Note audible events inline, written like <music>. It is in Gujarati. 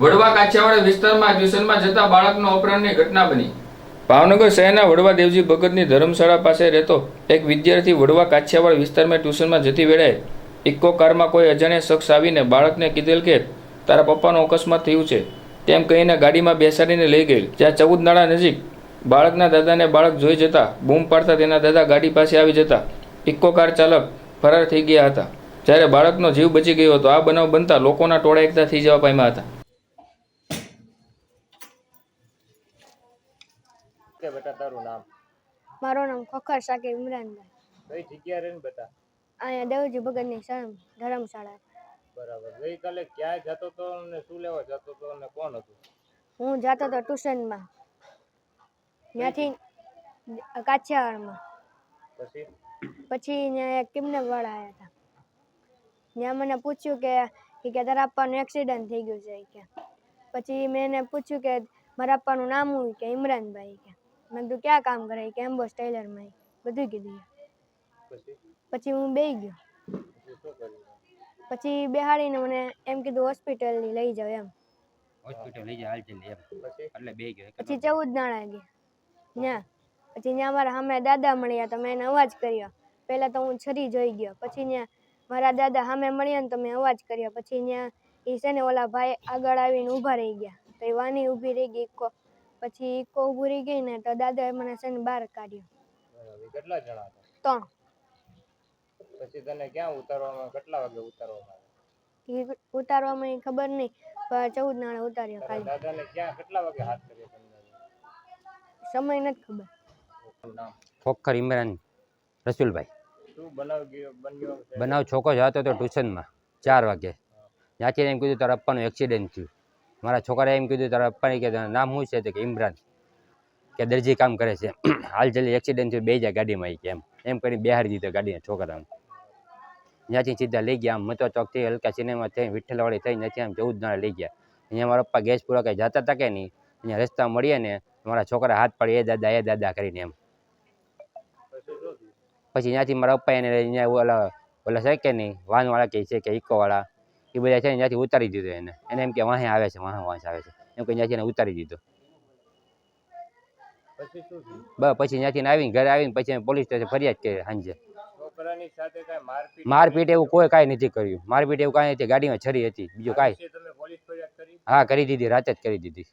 વડવા કાછિયાવાડ વિસ્તારમાં ટ્યુશનમાં જતા બાળકનો અપહરણની ઘટના બની. ભાવનગર શહેરના વડવા દેવજી ભગતની ધર્મશાળા પાસે રહેતો એક વિદ્યાર્થી વડવા કાછિયાવાડ વિસ્તારમાં ટ્યુશનમાં જતી વેળાએ ઇકો કારમાં કોઈ અજાણ્યા શખ્સ આવીને બાળકને કીધેલ કે, તારા પપ્પાનો અકસ્માત થયું છે. તેમ કહીને ગાડીમાં બેસાડીને લઈ ગયેલ. જ્યાં ચૌદ નાળા નજીક બાળકના દાદાને બાળક જોઈ જતા બૂમ પાડતા તેના દાદા ગાડી પાસે આવી જતા ઇકો કાર ચાલક ફરાર થઈ ગયા હતા. જ્યારે બાળકનો જીવ બચી ગયો હતો, આ બનાવ બનતા લોકોના ટોળા એકતા થઈ જવા પામ્યા હતા. કે બેટા તારું નામ? મારું નામ ખોખર સાકિબ ઇમરાનભાઈ કઈ જગ્યા રહે ને બેટા? અહીંયા દેવજી ભગતની શરમ ધર્મશાળા. બરાબર. ગઈકાલે ક્યાં જતો તો અને શું લેવા જતો તો અને કોણ હતું? હું જતો હતો ટ્યુશનમાં. ત્યાંથી કાછિયાવાડમાં પછી? પછી ત્યાં એક વાળા આવ્યા હતા. ત્યાં મને પૂછ્યું કે કે તારા પપ્પાનું એક્સિડન્ટ થઈ ગયું છે કે. પછી મેં એને પૂછ્યું કે મારા પપ્પાનું નામ હું કે ઇમરાનભાઈ કે. મેં કીધું ક્યાં કામ કરે? કે એમ્બોસ ટેલરમાં. બધું કીધું પછી? પછી હું બેહી ગયો. પછી બેહાડીને મને એમ કીધું હોસ્પિટલ લઈ જાવ એમ. હોસ્પિટલ લઈ જાવ હાલ જલ્દી એમ. પછી? એટલે બે ગયો પછી ચૌદ નાણા ગયા ત્યાં પછી ત્યાં મારા સામે દાદા મળ્યા તો મેં એને અવાજ કર્યો. પહેલાં તો હું છરી જોઈ ગયો. પછી ત્યાં મારા દાદા સામે મળ્યા ને તો મેં અવાજ કર્યો. પછી ત્યાં એ છે ને ઓલા ભાઈ આગળ આવીને ઊભા રહી ગયા. તો એ વાની ઊભી રહી ગઈ ઇકો પછી ઇકો ઊભી ગઈ ને તો દાદાએ મને છે ને બહાર કાઢ્યો. બરાબર. કેટલા જણા હતા? ત્રણ. પછી તને ક્યાં ઉતારવામાં કેટલા વાગે ઉતારવામાં આવ્યા? એ ઉતારવામાં ઈ ખબર નહીં પણ ચૌદ નાણે ઉતાર્યો તારા ખાલી. દાદાને ક્યાં કેટલા વાગે હાથ કર્યો તમને સમય નથી ખબર. નામ? ખોખર ઇમરાન રસુલભાઈ. શું બનાવ ગયો બન્યો છે? બનાવ છોકરો જતો હતો ટ્યુશનમાં ચાર વાગે. ત્યાંથી એમ કીધું તારા પપ્પાનું એક્સિડન્ટ થયું. મારા છોકરાએ એમ કીધું, તારા પપ્પાને કે નામ શું છે? તો કે ઇમરાન, કે દરજી કામ કરે છે. <clears throat> હાલ જલ્દી એક્સિડન્ટ થયું, બે જાય ગાડીમાં ઈ કે એમ. એમ કરીને બેહાડી દીધો ગાડીને છોકરાને. ત્યાંથી સીધા લઈ ગયા આમ, મતો ચોકથી હલકા સિનેમા થઈ, વિઠ્ઠલવાળી થઈ, ત્યાંથી આમ ચૌદ જણા લઈ ગયા. અહીંયા મારા પપ્પા ગેસ પૂરા કંઈ જતા હતા કે નહીં? અહીંયા રસ્તા મળીએ ને, મારા છોકરા હાથ પડે એ દાદા એ દાદા કરીને એમ. પછી ત્યાંથી મારા પપ્પા એને અહીંયા ઓલા ઓલા છે કે નહીં? વાનવાળા કહે છે કે ઇકોવાળા એ બધા છે ને ત્યાંથી ઉતારી દીધો એને. એને એમ કે વાંહે આવે છે વાંહે વાંસ આવે છે. એમ કે ત્યાંથી એને ઉતારી દીધો. બસ પછી ત્યાંથી આવીને ઘરે આવીને પછી પોલીસ સ્ટેશન ફરિયાદ કરી સાંજે. મારપીટ એવું કોઈ કાંઈ નથી કર્યું. મારપીટ એવું કાંઈ નથી. ગાડીમાં છરી હતી. બીજું કાંઈ. હા કરી દીધી રાતે જ કરી દીધી.